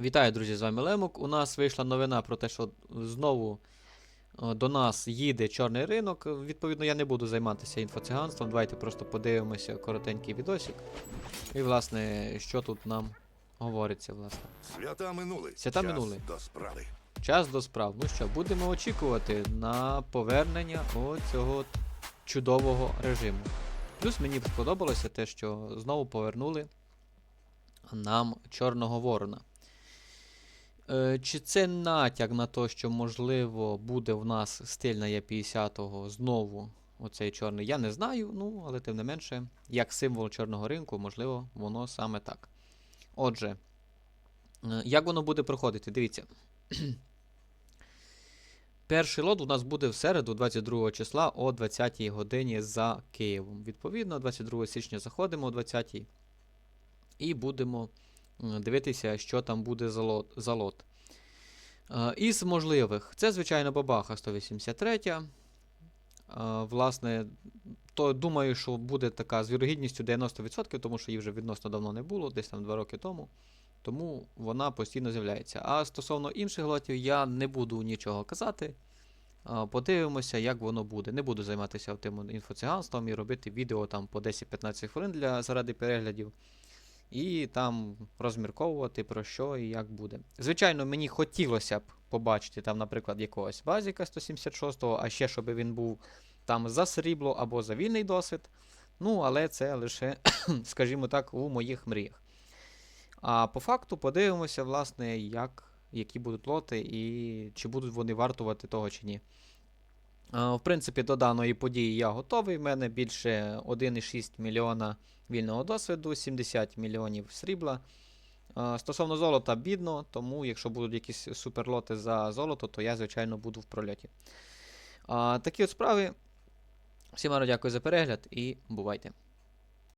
Вітаю, друзі, з вами Лемок. У нас вийшла новина про те, що знову е, до нас їде чорний ринок. Відповідно, я не буду займатися інфоциганством. Давайте просто подивимося коротенький відосик. І, власне, що тут нам говориться, власне. Свята минули. Свята Час минули. До справи. Час до справ. Ну що, будемо очікувати на повернення цього чудового режиму. Плюс мені сподобалося те, що знову повернули нам Чорного Ворона. Е, чи це натяк на те, що, можливо, буде в нас стиль на Є50 знову оцей чорний, я не знаю, ну, але тим не менше, як символ чорного ринку, можливо, воно саме так. Отже, е, як воно буде проходити? Дивіться. Перший лот у нас буде в середу, 22 числа о 20 годині за Києвом. Відповідно, 22 січня заходимо о 20 і будемо дивитися, що там буде за лот. За лот. Е, Із можливих, це, звичайно, бабаха 183. Е, Власне, то думаю, що буде така з вірогідністю 90%, тому що її вже відносно давно не було, десь там 2 роки тому. Тому вона постійно з'являється. А стосовно інших лотів, я не буду нічого казати. Подивимося, як воно буде. Не буду займатися тим інфоциганством і робити відео там по 10-15 хвилин для заради переглядів. І там розмірковувати про що і як буде. Звичайно, мені хотілося б побачити там, наприклад, якогось базіка 176-го, а ще щоб він був там за срібло або за вільний досвід. Ну, але це лише, скажімо так, у моїх мріях. А по факту подивимося, власне, як, які будуть лоти і чи будуть вони вартувати того чи ні. А, В принципі, до даної події я готовий. У мене більше 1,6 мільйона вільного досвіду, 70 мільйонів срібла. Стосовно золота, бідно, тому якщо будуть якісь суперлоти за золото, то я, звичайно, буду в прольоті. Такі от справи. Всім дякую за перегляд і бувайте!